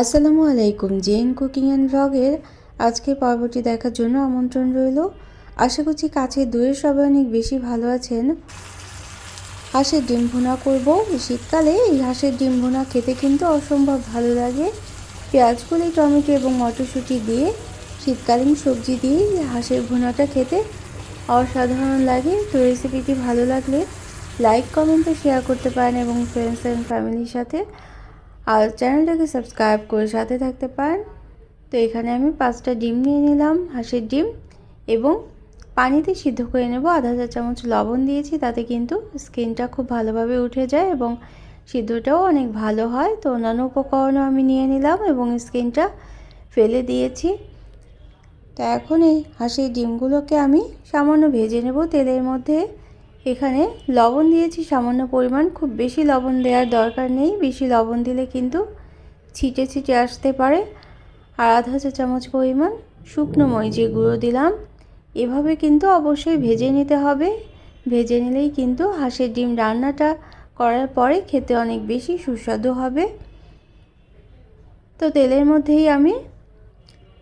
আসসালামু আলাইকুম gen cooking and ভ্লগের আজকের পর্বটি দেখার জন্য আমন্ত্রণ রইল। আশা করছি কাছের দূরে সবাই অনেক বেশি ভালো আছেন। হাঁসের ডিম ভুনা করব। শীতকালে এই হাঁসের ডিম ভুনা খেতে কিন্তু অসম্ভব ভালো লাগে। পেঁয়াজগুলি, টমেটো এবং মটরশুঁটি দিয়ে শীতকালীন সবজি দিয়ে হাঁসের ভুনাটা খেতে অসাধারণ লাগে। তো রেসিপিটি ভালো লাগলে লাইক, কমেন্টে শেয়ার করতে পারেন এবং ফ্রেন্ডস অ্যান্ড ফ্যামিলির সাথে আর চ্যানেলটাকে সাবস্ক্রাইব করে সাথে থাকতে পারেন। তো এখানে আমি পাঁচটা ডিম নিয়ে নিলাম, হাঁসের ডিম এবং পানিতে সিদ্ধ করে নেব আধা চা চামচ লবণ দিয়েছি, তাতে কিন্তু স্কিনটা খুব ভালোভাবে উঠে যায় এবং সিদ্ধটাও অনেক ভালো হয়। তো অন্যান্য উপকরণও আমি নিয়ে নিলাম এবং স্কিনটা ফেলে দিয়েছি। তো এখন এই হাঁসের ডিমগুলোকে আমি সামান্য ভেজে নেব তেলের মধ্যে। এখানে লবণ দিয়েছি, সামান্য পরিমাণ। খুব বেশি লবণ দেওয়ার দরকার নেই। বেশি লবণ দিলে কিন্তু ছিটে ছিটে আসতে পারে। আর আধা চা চামচ পরিমাণ শুকনো মরিচের গুঁড়ো দিলাম। এভাবে কিন্তু অবশ্যই ভেজে নিতে হবে। ভেজে নিলেই কিন্তু হাঁসের ডিম রান্নাটা করার পরে খেতে অনেক বেশি সুস্বাদু হবে। তো তেলের মধ্যেই আমি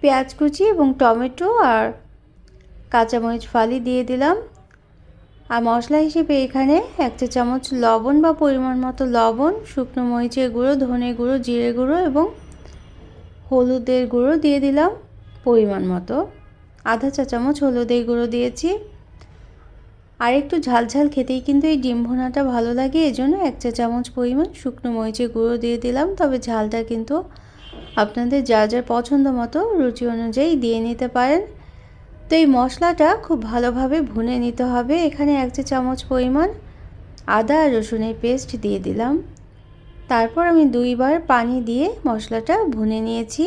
পেঁয়াজ কুচি এবং টমেটো আর কাঁচামরিচ ফালি দিয়ে দিলাম। আর মশলা হিসেবে এখানে এক চা চামচ লবণ বা পরিমাণ মতো লবণ, শুকনো মরিচের গুঁড়ো, ধনে গুঁড়ো, জিরে গুঁড়ো এবং হলুদের গুঁড়ো দিয়ে দিলাম পরিমাণ মতো। আধা চা চামচ হলুদের গুঁড়ো দিয়েছি। আর একটু ঝাল ঝাল খেতেই কিন্তু এই ডিম ভুনাটা ভালো লাগে, এজন্য এক চা চামচ পরিমাণ শুকনো মরিচের গুঁড়ো দিয়ে দিলাম। তবে ঝালটা কিন্তু আপনাদের যা যার পছন্দ মতো, রুচি অনুযায়ী দিয়ে নিতে পারেন। তো এই মশলাটা খুব ভালোভাবে ভুনে নিতে হবে। এখানে এক চা চামচ পরিমাণ আদা আর রসুনের পেস্ট দিয়ে দিলাম। তারপর আমি দুইবার পানি দিয়ে মশলাটা ভুনে নিয়েছি।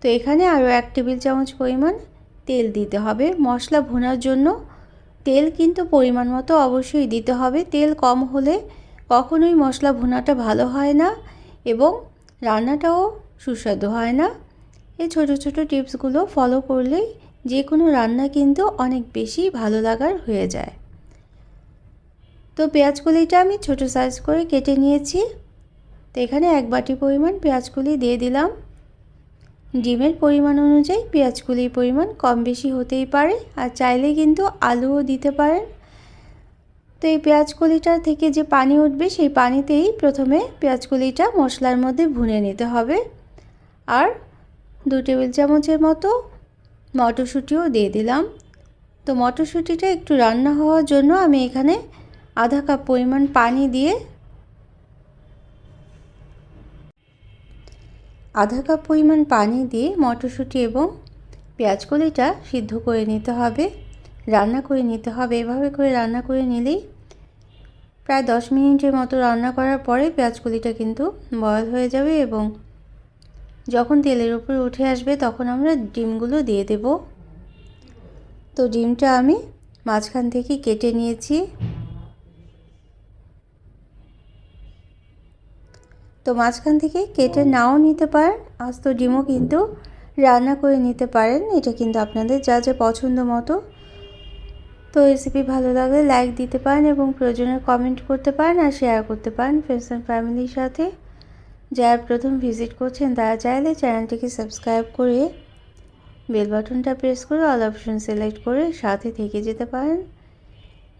তো এখানে আরও এক টেবিল চামচ পরিমাণ তেল দিতে হবে। মশলা ভুনার জন্য তেল কিন্তু পরিমাণ মতো অবশ্যই দিতে হবে। তেল কম হলে কখনোই মশলা ভুনাটা ভালো হয় না এবং রান্নাটাও সুস্বাদু হয় না। এই ছোটো ছোটো টিপসগুলো ফলো করলেই যে কোনো রান্না কিন্তু অনেক বেশি ভালো লাগার হয়ে যায়। তো পেঁয়াজগুলিটা আমি ছোট সাইজ করে কেটে নিয়েছি। তো এখানে এক বাটি পরিমাণ পেঁয়াজগুলি দিয়ে দিলাম। ডিমের পরিমাণ অনুযায়ী পেঁয়াজগুলির পরিমাণ কম বেশি হতেই পারে আর চাইলে কিন্তু আলুও দিতে পারেন। তো এই পেঁয়াজকলিটা থেকে যে পানি উঠবে সেই পানিতেই প্রথমে পেঁয়াজকলিটা মশলার মধ্যে ভুনে নিতে হবে। আর দু টেবিল চামচের মতো মটরশুঁটিও দিয়ে দিলাম। তো মটরশুঁটিটা একটু রান্না হওয়ার জন্য আমি এখানে আধা কাপ পরিমাণ পানি দিয়ে আধা কাপ পরিমাণ পানি দিয়ে মটরশুঁটি এবং পেঁয়াজকলিটা সিদ্ধ করে নিতে হবে। রান্না করে নিতে হবে। এভাবে করে রান্না করে নিলেই প্রায় দশ মিনিটের মতো রান্না করার পরে পেঁয়াজকলিটা কিন্তু বয়ল হয়ে যাবে এবং যখন তেলের উপরে উঠে আসবে তখন আমরা ডিমগুলো দিয়ে দেব। তো ডিমটা আমি মাঝখান থেকে কেটে নিয়েছি। তো মাঝখান থেকে কেটে নাও নিতে পারেন আস্ত ডিমও কিন্তু রান্না করে নিতে পারেন এটা কিন্তু আপনাদের যা যা পছন্দ মতো। তো রেসিপি ভালো লাগলে লাইক দিতে পারেন এবং প্রয়োজনে কমেন্ট করতে পারেন আর শেয়ার করতে পারেন ফ্রেন্ডস অ্যান্ড ফ্যামিলির সাথে। যারা প্রথম ভিজিট করছেন তারা চাইলে চ্যানেলটিকে সাবস্ক্রাইব করে বেল বাটনটা প্রেস করে অল অপশন সিলেক্ট করে সাথে থেকে যেতে পারেন।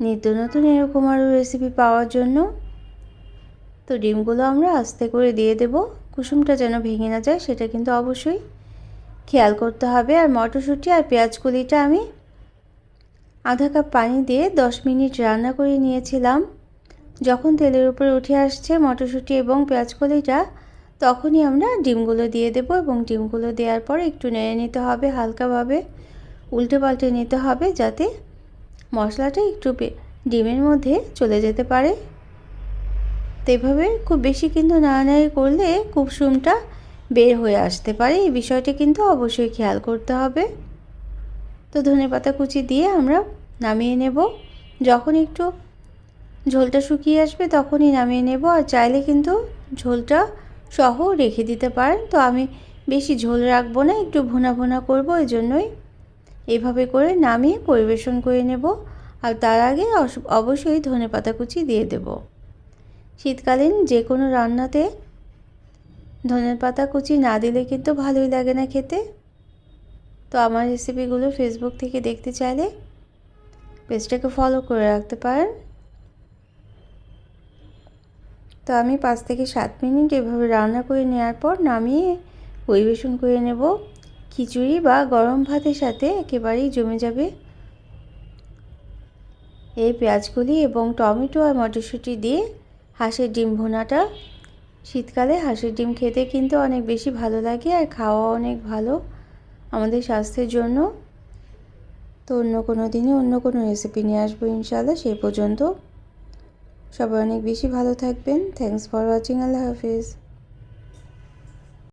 নিত্য নতুন এরকম আরও রেসিপি পাওয়ার জন্য। তো ডিমগুলো আমরা আস্তে করে দিয়ে দেব। কুসুমটা যেন ভেঙে না যায়, সেটা কিন্তু অবশ্যই খেয়াল করতে হবে। আর মটরশুঁটি আর পেঁয়াজগুলিটা আমি আধা কাপ পানি দিয়ে দশ মিনিট রান্না করে নিয়েছিলাম। যখন তেলের উপরে উঠে আসছে মটরশুঁটি এবং পেঁয়াজকলিটা তখনই আমরা ডিমগুলো দিয়ে দেব এবং ডিমগুলো দেওয়ার পর একটু নেড়ে নিতে হবে হালকাভাবে উল্টে পাল্টে নিতে হবে যাতে মশলাটা একটু ডিমের মধ্যে চলে যেতে পারে। তো এভাবে খুব বেশি কিন্তু নাড়ানাড়ি করলে কুসুমটা বের হয়ে আসতে পারে। এই বিষয়টি কিন্তু অবশ্যই খেয়াল করতে হবে। তো ধনে পাতা কুচি দিয়ে আমরা নামিয়ে নেব। যখন একটু ঝোলটা শুকিয়ে আসবে তখনই নামিয়ে নেব। আর চাইলে কিন্তু ঝোলটা সহ রেখে দিতে পারেন। তো আমি বেশি ঝোল রাখব না, একটু ভুনা ভুনা করব এই জন্যই এভাবে করে নামিয়ে পরিবেশন করে নেব। আর তার আগে অবশ্যই ধনে পাতা কুচি দিয়ে দেব। শীতকালীন যে কোনো রান্নাতে ধনের পাতা কুচি না দিলে কিন্তু ভালোই লাগে না খেতে। তো আমার রেসিপিগুলো ফেসবুক থেকে দেখতে চাইলে পেজটাকে ফলো করে রাখতে পারেন। তো আমি পাঁচ থেকে সাত মিনিট এভাবে রান্না করে নেওয়ার পর নামিয়ে পরিবেশন করে নেব। খিচুড়ি বা গরম ভাতের সাথে একেবারেই জমে যাবে। এই পেঁয়াজগুলি এবং টমেটো আর মটরশুঁটি দিয়ে হাঁসের ডিম ভুনাটা। শীতকালে হাঁসের ডিম খেতে কিন্তু অনেক বেশি ভালো লাগে আর খাওয়া অনেক ভালো আমাদের স্বাস্থ্যের জন্য। তো অন্য কোনো দিনে অন্য কোনো রেসিপি নিয়ে আসব ইনশাআল্লাহ, সেই পর্যন্ত। সবাই অনেক বেশি ভালো থাকবেন। থ্যাংকস ফর ওয়াচিং আল্লাহ হাফিজ।